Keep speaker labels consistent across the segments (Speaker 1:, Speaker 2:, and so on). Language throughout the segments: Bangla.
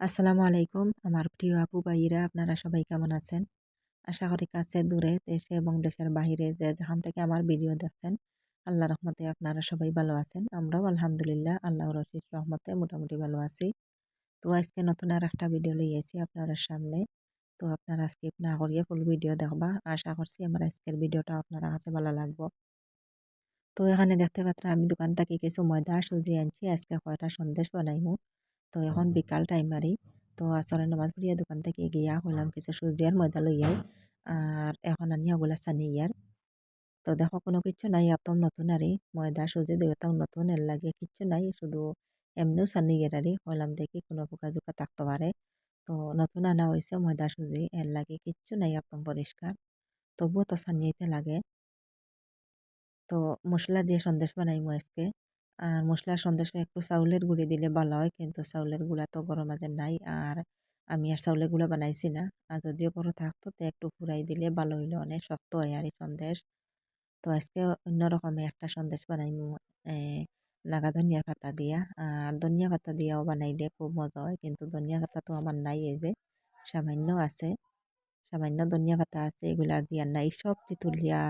Speaker 1: আসসালামু আলাইকুম। আমার প্রিয় আপু ভাইরা আপনারা সবাই কেমন আছেন? আশা করি কাছে দূরে দেশে এবং দেশের বাহিরে যে যেখান থেকে আমার ভিডিও দেখছেন আল্লাহ রহমতে আপনারা সবাই ভালো আছেন। আমরাও আলহামদুলিল্লাহ আল্লাহ রশিদ রহমতে মোটামুটি ভালো আছি। তো আজকে নতুন আর একটা ভিডিও লইয়েছি আপনার সামনে। তো আপনারা স্কিপ না করিয়ে ফুল ভিডিও দেখবা। আশা করছি আমার আজকের ভিডিওটা আপনারা কাছে ভালো লাগবো। তো এখানে দেখতে পাত্রা আমি দোকান থেকে কিছু ময়দা, সুজি আনছি। আজকে কয়টা সন্দেশ বানাইমু। তো এখন বিকাল টাইম আরই। তো আসলে নামাজ পড়িয়া দোকান থেকে গিয়া হইলাম কিছু সুজি আর ময়দা লইয়াই। আর এখন আনি ওগুলা সানি ইয়ার। তো দেখো কোনো কিছু নাই এত নতুন আরই। ময়দা সুজি দুইটাও নতুন এর লাগে কিচ্ছু নাই শুধু এমনিও সানি ইয়ার আরই। হইলাম দেখি কোনো পোকা জোকা থাকতে পারে। তো নতুন আনা হয়েছে ময়দা সুজি এর লাগে কিচ্ছু নাই একদম পরিষ্কার। তবুও তো সানিয়াইতে লাগে। তো মশলা দিয়ে সন্দেশ বানাইমু আজকে। আর মশলার সন্দেশে একটু চাউলের গুঁড়ি দিলে ভালো হয়, কিন্তু চাউলের গুঁড়া তো গরম মাঝে নাই। আর আমি আর চাউলের গুঁড়া বানাইছি না। আর যদিও গরম থাকতো, তো একটু ফুরাই দিলে ভালো হইল, অনেক শক্ত হয় আর এই সন্দেশ। তো আজকে অন্য অন্যরকমের একটা সন্দেশ বানাইমু নাগা ধনিয়ার পাতা দিয়া। আর ধনিয়া পাতা দিয়াও বানাইলে খুব মজা হয়, কিন্তু ধনিয়া পাতা তো আমার নাই এই যে, সামান্য আছে। সামান্য ধনিয়া পাতা আছে এগুলার দিয়া নাই। সব তুলিয়া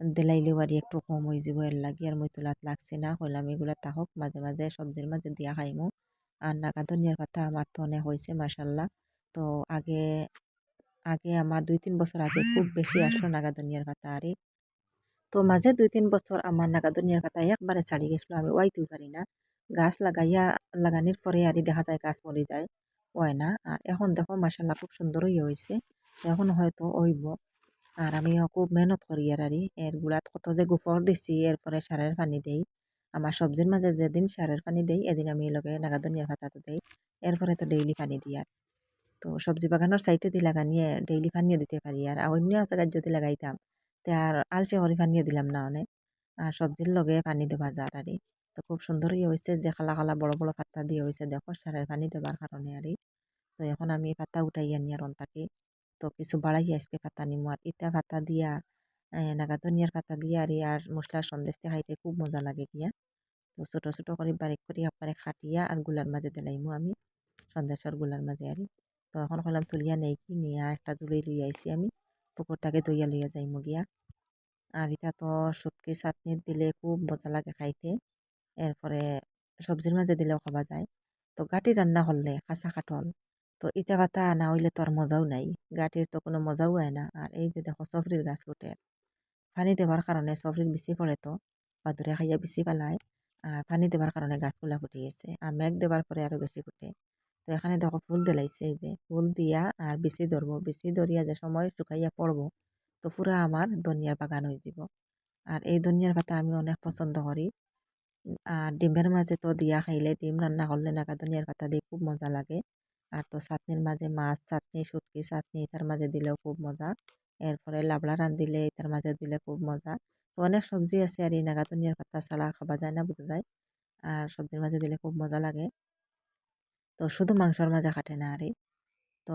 Speaker 1: দিলাইলেও আর একটু কম হয়ে যাব, এর লাগে আর মই তোলাত লাগছে না, হইলাম এগুলা তাহক মাঝে মাঝে সবজির মাঝে দিয়া খাইমু। আর নাগা ধনিয়ার পাতা আমার তো অনেক হয়েছে মাসাল্লাহ তো আগে আগে আমার দুই তিন বছর আগে খুব বেশি আসলো নাগা ধনিয়ার পাতা আরে। তো মাঝে দুই তিন বছর আমার নাগা ধনিয়ার পাতা একবারে ছাড়ি গেছিল আমি ওয়াইতেও পারি না। গাছ লাগাইয়া, লাগানির পরে আরই দেখা যায় গাছ মরে যায়, হয় না। আর এখন দেখো মাসাল্লাহ খুব সুন্দরই হয়েছে এখন হয়তো ওইব আর আমিও খুব মেহনত করি আর আরি এর গুড়াত কত যে গোফর দিছি, এরপরে সারের পানি দেই। আমার সবজির মাঝে যেদিন সারের পানি দেই, এদিন আমি লগে নাগাদনিয়ার পাতাতে দেই। এরপরে তো ডেইলি পানি দিই আর। তো সবজি বাগানের সাইডে দিয়ে লাগানিয়ে ডেইলি পানিও দিতে পারি আর অন্য জায়গায় যদি লাগাইতাম, তে আর আলসে করে পানিও দিলাম না অনেক। আর সবজির লগে পানি দেওয়া যার আর তো খুব সুন্দরই হয়েছে যে খালা খালা বড় বড় পাতা দিয়ে হয়েছে দেখো সারের পানি দেবার কারণে আর তো এখন আমি পাতা উঠাই আনি আর অন্তাকে। তো কিছু বাড়াই আজকে পাতা নিমু আর ইটা পাতা দিয়া নাগা ধনিয়ার পাতা দিয়া আর আর মশলার সন্দেশটা খাইতে খুব মজা লাগে গিয়া তো ছোটো ছোটো করে বারিক করি আপনারে খাটিয়া আরগুলার মাঝে দিলাইমু আমি সন্দেশেরগুলার মাঝে আরি তো এখন কইলাম তুলিয়া নেই কি নিয়া একটা জুড়ি লই আইছি আমি পুকুরটাকে দইয়া লইয়া যাইমু গিয়া আর এটা তো শুটকি চাটনি দিলে খুব মজা লাগে খাইতে এরপরে সবজির মাঝে দিলেও খাওয়া যায় তো গাটি রান্না করলে কাঁচা কাঠল তো ইটা পাতা না হইলে তো আর মজাও নাই। গাটির তো কোনো মজাও হয় না। আর এই যে দেখো সফরির গাছ ফুটে পানি দেওয়ার কারণে সফরির বেশি পড়ে তো। বাদুরে খাইয়া বেশি পালায়। আর পানি দেওয়ার কারণে গাছগুলা ফুটিয়েছে আর মেঘ দেওয়ার পরে আরও বেশি ফুটে। তো এখানে দেখো ফুল দিলাইছে এই যে। ফুল দিয়া আর বেশি ধরবো। বেশি ধরিয়া যে সময় শুকাইয়া পড়ব, তো পুরা আমার ধনিয়ার বাগান হয়ে যাব আর এই ধনিয়ার পাতা আমি অনেক পছন্দ করি। আর ডিমের মাঝে তো দিয়া খাইলে ডিম রান্না করলে নাকা ধনিয়ার পাতা দিয়ে খুব মজা লাগে। আর তো চাটনির মাঝে মাছ চাটনি, শুটকি চাটনি, এটার মাঝে দিলেও খুব মজা। এরপরে লাবড়া রান দিলে এটার মাঝে দিলে খুব মজা। তো অনেক সবজি আছে আর এই নাগা ধনিয়ার পাতা ছাড়া খাওয়া যায় না, বোঝা যায়। আর সবজির মাঝে দিলে খুব মজা লাগে। তো শুধু মাংসর মাঝে কাটে না আরে। তো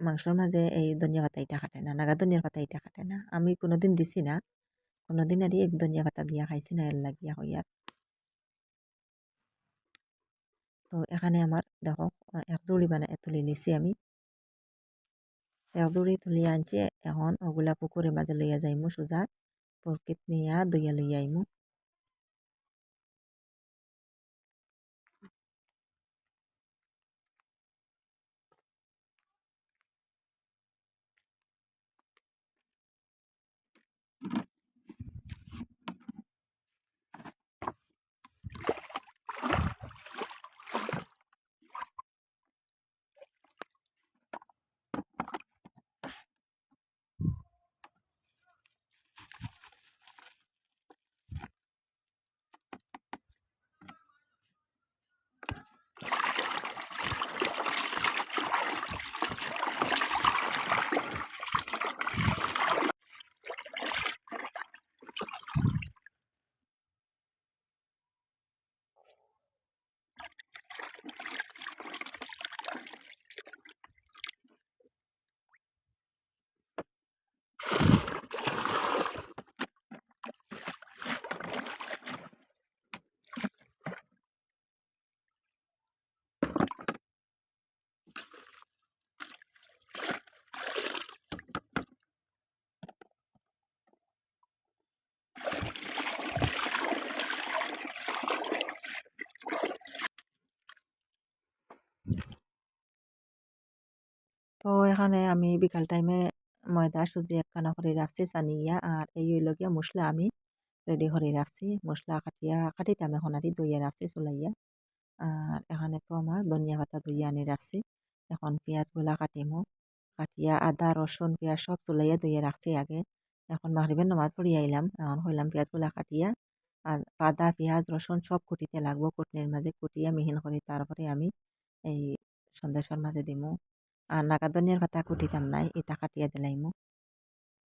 Speaker 1: মাংসর মাঝে এই ধনিয়া পাতা এটা কাটে না নাগা ধনিয়ার পাতা এটা কাটে না। আমি কোনোদিন দিছি না। কোনোদিন আর এই ধনিয়া পাতা দিয়া খাইছি না, এর লাগিয়া হইয়ার। তো এখানে আমার দেখো একজুড়ি বানাই বানায় তুলি নিছি আমি। একজুড়ি তুলি আনছি, এখন ওগুলা পুকুরের মাঝে লইয়া যাইমু সোজা। পুরকিত নিয়া দইয়া লইয়া আইমু। এখানে আমি বিকাল টাইমে ময়দা, সুজি একখানা করে রাখছি সানিয়া আর এই হইল গিয়া মশলা আমি রেডি করে রাখছি। মশলা কাটিয়া কাটিতাম এখন আর দইয়া রাখছি চুলাইয়া। আর এখানে তো আমার ধনিয়া পাতা দইয়া আনি রাখছি। এখন পেঁয়াজগুলা কাটিমু। কাটিয়া আদা, রসুন, পেঁয়াজ সব চুলাইয়া ধুইয়া রাখছি আগে। এখন মাগরিবের নামাজ পড়িয়া আইলাম। এখন হইলাম পেঁয়াজগুলা কাটিয়া। আর আদা পেঁয়াজ, রসুন সব কুটিতে লাগবো। কুটনির মাঝে কুটিয়া মিহিন করে। তারপরে আমি এই সন্দেশের মাঝে দিমু। আর নাগা ধনিয়ার পাতা কুটিতাম নাই এটা কাটিয়া দিলাইমু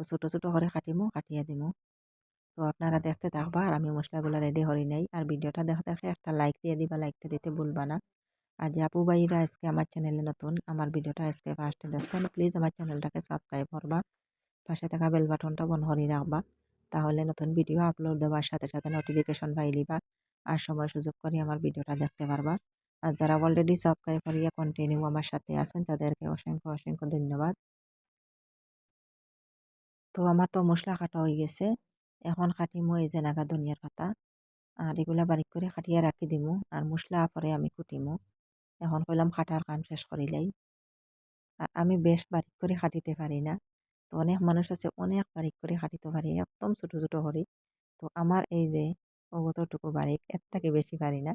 Speaker 1: তো ছোটো ছোটো করে কাটিমু, কাটিয়া দিমু। তো আপনারা দেখতে থাকবা আর আমি মশলাগুলো রেডি করি নাই। আর ভিডিওটা দেখতে দেখে একটা লাইক দিয়ে দিবা লাইকটা দিতে ভুলবা না। আর যে আপু ভাইরা আজকে আমার চ্যানেলে নতুন, আমার ভিডিওটা আজকে ফার্স্টে দেখছেন প্লিজ আমার চ্যানেলটাকে সাবস্ক্রাইব করবা। পাশে থাকা বেল বাটনটা বন করে রাখবা। তাহলে নতুন ভিডিও আপলোড দেওয়ার সাথে সাথে নোটিফিকেশন পাইলিবা আর সময় সুযোগ করে আমার ভিডিওটা দেখতে পারবা। আর যারা অলরেডি সাবস্ক্রাইব করিয়া কন্টিনিউ আমার সাথে আছেন, তাদেরকে অসংখ্য অসংখ্য ধন্যবাদ। তো আমার তো মশলা কাটা হয়ে গেছে। এখন কাটিমো এই যে নাগা ধনিয়ার পাতা। আর এগুলা বারিক করে কাটিয়া রাখি দিমু। আর মশলা পরে আমি কুটিমু। এখন কইলাম কাটার কাম শেষ করিলাই। আর আমি বেশ বারিক করে কাটিতে পারি না। তো অনেক মানুষ আছে, অনেক বারিক করে কাটিতে পারি, একদম ছোটো ছোটো করি। তো আমার এই যে অগতটুকু বারিক, এর থেকে বেশি পারি না।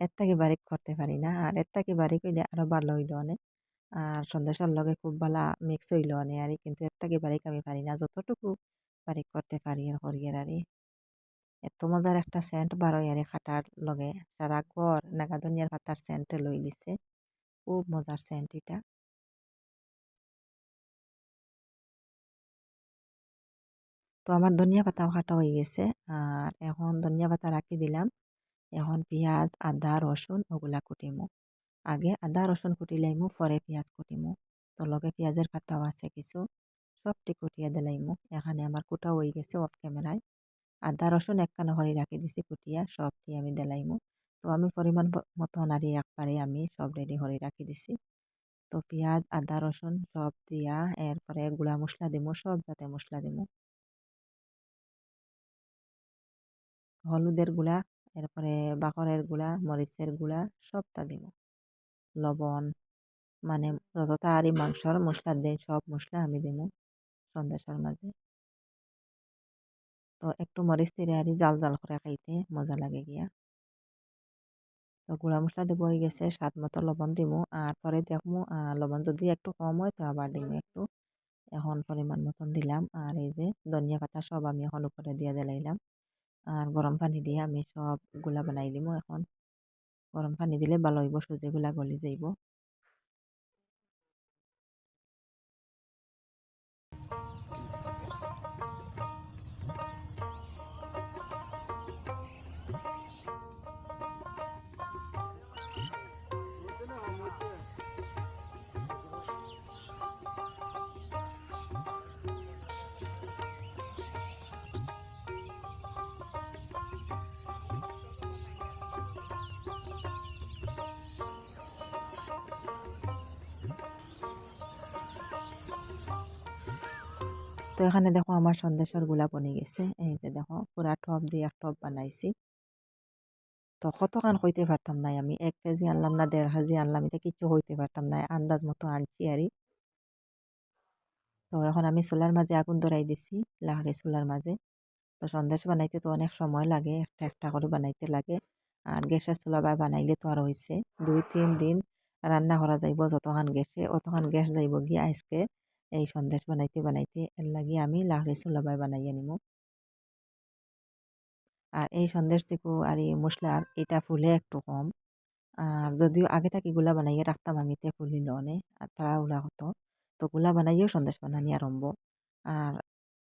Speaker 1: এর থেকে বারিক করতে পারি না। আর এর থেকে বারিক হইলে আরও ভালো হইল অনেক। আর সন্দেশের লগে খুব ভালো মিক্স হইল অনেক। আর কিন্তু এর থেকে বারিক আমি পারি না। যতটুকু বারিক করতে পারি আর করি আর এত মজার একটা সেন্ট বারোয় আরে খাটার লগে। সারা ঘর নাগা ধনিয়ার পাতার সেন্টে লই লিছে। খুব মজার সেন্ট এটা। তো আমার ধনিয়া পাতাও কাটা হয়ে গেছে। আর এখন ধনিয়া পাতা রাখি দিলাম। এখন পেঁয়াজ, আদা, রসুন ওগুলা কুটিমু। আগে আদা, রসুন কুটিলাইমু, পরে পেঁয়াজ কুটিমু। তো লগে পেঁয়াজের পাতাও আছে কিছু, সবটি কুটিয়ে দিলাইমু। এখানে আমার কুটা হয়ে গেছে অফ ক্যামেরায় আদা, রসুন একখানা করে রাখি দিছি কুটিয়া, সবটি আমি দেলাইমু। তো আমি পরিমাণ মতো নাড়ি একবারে আমি সব রেডি করে রাখি দিছি। তো পেঁয়াজ, আদা, রসুন সব দিয়া এরপরে গুঁড়া মশলা দিমু, সব যাতে মশলা দিমু। হলুদের গুঁড়া এরপরে বাকরের গুঁড়া, মরিচের গুঁড়া, সবটা দিব। লবণ মানে যত তাড়াতাড়ি মাংসর মশলা দেয় সব মশলা আমি দিমু সন্দেশের মাঝে। তো একটু মরিচ তেরে আরি জাল জাল করে খাইতে মজা লাগে গিয়া। তো গুঁড়া মশলা দেবো হয়ে গেছে, স্বাদ মতো লবণ দিব। আর পরে দেখমু লবণ যদি একটু কম হয় তো আবার দিমু একটু। এখন পরিমাণ মতন দিলাম। আর এই যে ধনিয়া পাতা সব আমি এখন উপরে দিয়ে দিলাইলাম আর গরম পানি দিয়ে আমি সবগুলা বানাই দিমু এখন গরম পানি দিলে ভালো হইব সুজিগুলা গলি যাইব। তো এখানে দেখো আমার সন্দেশেরগুলা বনে গেছে। এই যে দেখো পুরা টপ দিয়ে টপ বানাইছি। তো কতখান হইতে পারতাম নাই আমি। এক কেজি আনলাম না, দেড় কেজি আনলাম, এটা কিছু হইতে পারতাম না আন্দাজ মতো আনছি আরই। তো এখন আমি চুলার মাঝে আগুন ধরাই দিছি, লাহড়ি চুলার মাঝে। তো সন্দেশ বানাইতে তো অনেক সময় লাগে, একটা একটা করে বানাইতে লাগে। আর গ্যাসের চুলা বা বানাইলে তো আর হয়েছে দুই, তিন দিন রান্না করা যাইব যতখান গ্যাসে, অতখান গ্যাস যাইব গিয়ে আজকে। এই সন্দেশ বানাইতে বানাইতে এর লাগি আমি লাহড়ি চুলা বাই বানাইয়া নিমু। আর এই সন্দেশ দেখো আর এই মশলার এটা ফুলে একটু কম। আর যদিও আগে থাকি গুলা বানাইয়া রাখতাম আমি, তে ফুলিল অনেক আর তারা উলা হতো। তো গুলা বানাইয়েও সন্দেশ বানানি আরম্ভ। আর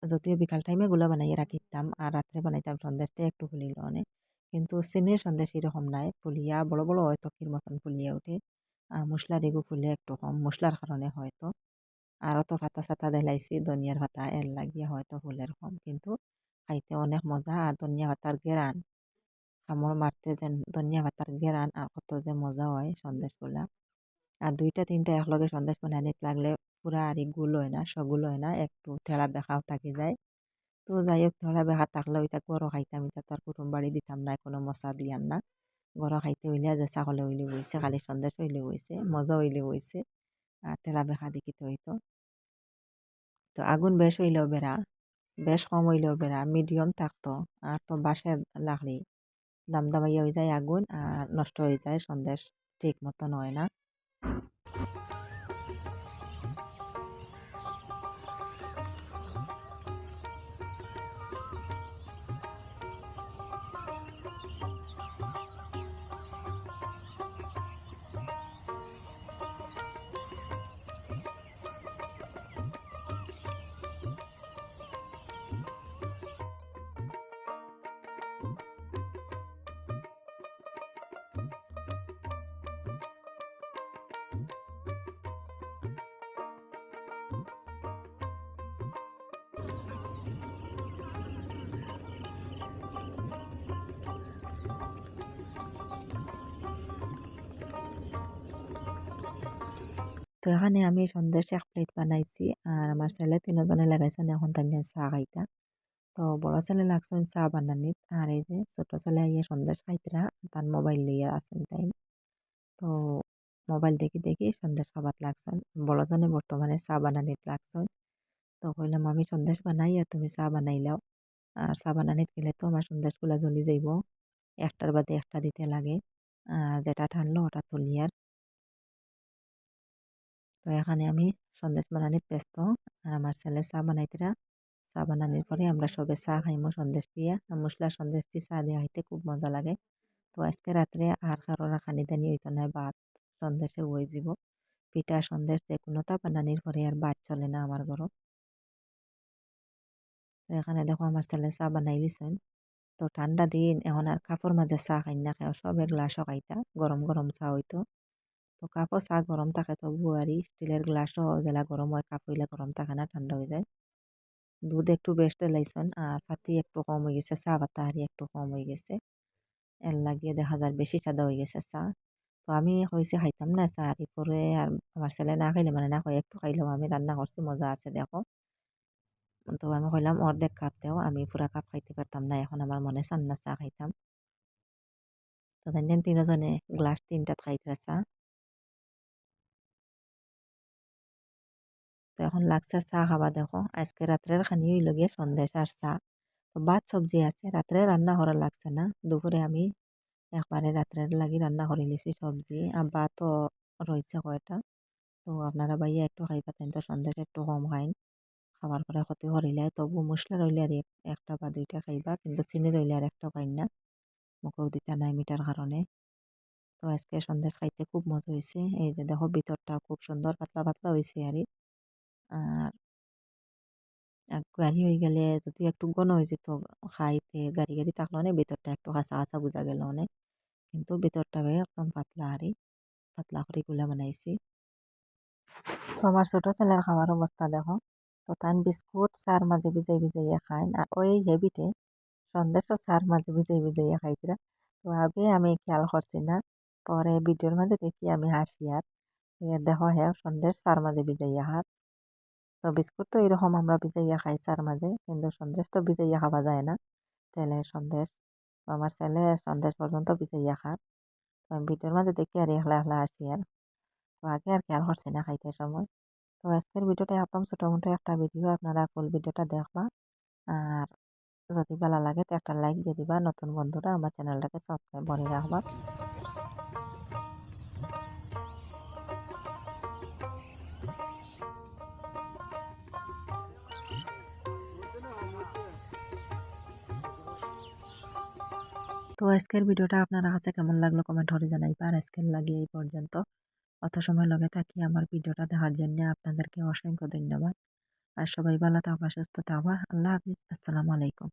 Speaker 1: যদিও বিকাল টাইমে গুলা বানাইয়া রাখিতাম, আর রাত্রে বানাইতাম সন্দেশতে একটু ফুলিল অনেক কিন্তু চিনির সন্দেশ এরকম নাই, ফুলিয়া বড় বড় হয় তকির মতন ফুলিয়া উঠে আর মশলার এগু ফুলে একটু কম, মশলার কারণে হয়তো। আর অত ফাতা সাতা দেলাইছি ধনিয়ার পাতা এর লাগিয়া হয়তো ফুলের কম। কিন্তু খাইতে অনেক মজা আর ধনিয়া পাতার গেরান। কামড় মারতে যেন ধনিয়া পাতার গেরান আর কত যে মজা হয় সন্দেশগুলা আর দুইটা, তিনটা একলগে সন্দেশ বানানিতে লাগলে পুরা আর গুল হয় না, সগুল হয় না, একটু থেলা বেখাও থাকি যায়। তো যাই হোক থেলা বেখা থাকলে ওইটা গরো খাইতাম, এটা তো আর কুটুম বাড়ি দিতাম না, কোনো মশা দিয়াম না। গরো খাইতে হইলে যে ছাগলে হইলে বইছে, খালি সন্দেশ হইলে বইছে, মজা হইলে বইছে। টেলা বেখা দেখিতে হইতো তো আগুন বেশ হইলেও বেড়া, বেশ কম হইলেও বেড়া মিডিয়াম থাকতো। আর তো বাঁশের লাকড়ি দামদামাইয়া হয়ে যায় আগুন, আর নষ্ট হয়ে যায় সন্দেশ ঠিক মতন হয় না। তো এখানে আমি সন্দেশ এক প্লেট বানাইছি, আর আমার ছেলে তিনজনে লাগাইছেন এখন তাই চা খাইতা। তো বড় ছেলে লাগছেন চা বানানিত, আর এই যে ছোট ছেলে আইয়ে সন্দেশ খাইতরা, তার মোবাইল লইয়া আছেন তাই তো মোবাইল দেখি দেখি সন্দেশ খাবার লাগছেন বড়জনে বর্তমানে চা বানানিত লাগছেন। তো কইলাম, আমি সন্দেশ বানাই আর তুমি চা বানাইলাও আর চা বানানিত গেলে তো আমার সন্দেশগুলা জ্বলি যাইব। একটার বাদে একটা দিতে লাগে। যেটা ঠানলো ওটা তুলি আর তো এখানে আমি সন্দেশ বানানিত ব্যস্ত। আর আমার ছেলে চা বানাইতেরা চা বানানির পরে আমরা সবে চা খাইমো সন্দেশ দিয়া। মশলা সন্দেশ দিয়ে চা দিয়া খাইতে খুব মজা লাগে। তো আজকে রাত্রে আর কারোর খানি দানি হইতো না, ভাত সন্দেশে হয়ে যাব। পিঠা সন্দেশ যে কোনোটা বানানির পরে আর ভাত চলে না আমার ঘরও তো এখানে দেখো আমার ছেলে চা বানাই দিছেন। তো ঠান্ডা দিন, এখন আর কাপড় মাঝে চা খাই না খাই সবে গ্লাসও খাইতা, গরম গরম চা হইতো। তো কাপও চা গরম থাকে তো বুয়ারি স্টিলের গ্লাসও জেলা গরম হয়, কাপ হইলে গরম থাকে না, ঠান্ডা হয়ে যায়। দুধ একটু বেশ দিলাইছেন আর পাতি একটু কম হয়ে গেছে, চা পাতা হারি একটু কম হয়ে গেছে। এর লাগিয়ে দেখা যায় বেশি সাদা হয়ে গেছে চা। তো আমি হয়েছে খাইতাম না চা, আর পরে আর আমার ছেলে না খাইলে মানে না হয় একটু খাইলেও আমি রান্না করছি, মজা আছে দেখো। তো আমি কইলাম অর্ধেক কাপ দেও, আমি পুরা কাপ খাইতে পারতাম না, এখন আমার মনে চান না চা খাইতাম। তো তিনজনে গ্লাস তিনটাত খাইতে চা। তো এখন লাগছে চা খাবা দেখো। আজকে রাত্রের খানি হইল গিয়ে সন্দেশ আর চা। তো ভাত সবজি আছে, রাত্রে রান্না করা লাগছে না। দুপুরে আমি একবারে রাত্রের লাগি রান্না করে নিছি সবজি। আর ভাতও রয়েছে কয়টা। তো আপনারা ভাইয়া একটু খাই পাতেন তো, সন্দেশ একটু কম খাইন। খাবার পরে ক্ষতি করিলে, তবু মশলা রইলে আর একটা বা দুইটা খাইবা, কিন্তু চিনি রইলে আর একটা খাই না। মুখেও দিতে নাই মিটার কারণে। তো আজকে সন্দেশ খাইতে খুব মজা হয়েছে এই যে দেখো ভিতরটা খুব সুন্দর পাতলা পাতলা হয়েছে আর আর গাড়ি হয়ে গেলে যদি একটু ঘন হয়ে যেত খাইতে গাড়ি গাড়ি থাকলে অনেক ভিতরটা একটু কাঁচা কাঁচা বোঝা গেল অনেক। কিন্তু ভিতরটা একদম পাতলা হারি পাতলা করে গুলা বানাইছি। আমার ছোটো ছেলের খাওয়ার অবস্থা দেখো। তো তান বিস্কুট, চার মাঝে ভিজাই ভিজাইয়া খায়। আর ওই হেবিটে সন্দেশও চার মাঝে ভিজাই ভিজাইয়া খাইতরা। তো আগে আমি খেয়াল করছি না। পরে ভিডিওর মাঝে দেখি আমি হাসি আর। দেখো হ্যাঁ সন্দেশ চার মাঝে ভিজাইয়া হাত। তো বিস্কুট তো এরকম আমরা ভিজাইয়া খাই চার মাঝে, কিন্তু সন্দেশ তো ভিজাইয়া খাওয়া যায় না। তেলের সন্দেশ আমার ছেলে সন্দেশ পর্যন্ত ভিজাইয়া খাত তো ভিডিওর মাঝে দেখি আর এখলা এখলা আসি আর। তো আগে আর খেয়াল করছি না খাইতে সময়। তো আজকের ভিডিওটা একদম ছোটো মোটো একটা ভিডিও, আপনারা ফুল ভিডিওটা দেখবা। আর যদি ভালো লাগে তো একটা লাইক দিয়ে দিবা। নতুন বন্ধুরা আমার চ্যানেলটাকে সাবস্ক্রাইব করে রাখবা। তো আজকের ভিডিওটা আপনারা কাছে কেমন লাগল কমেন্ট করে জানাইবা আর আজকের লাগে এই পর্যন্ত। অত সময় লগে থাকি আমার ভিডিওটা দেখার জন্য আপনাদেরকে অসংখ্য ধন্যবাদ। আর সবাই ভালো থাকবা, সুস্থ থাকবা। আল্লাহ হাফিজ। আসসালামু আলাইকুম।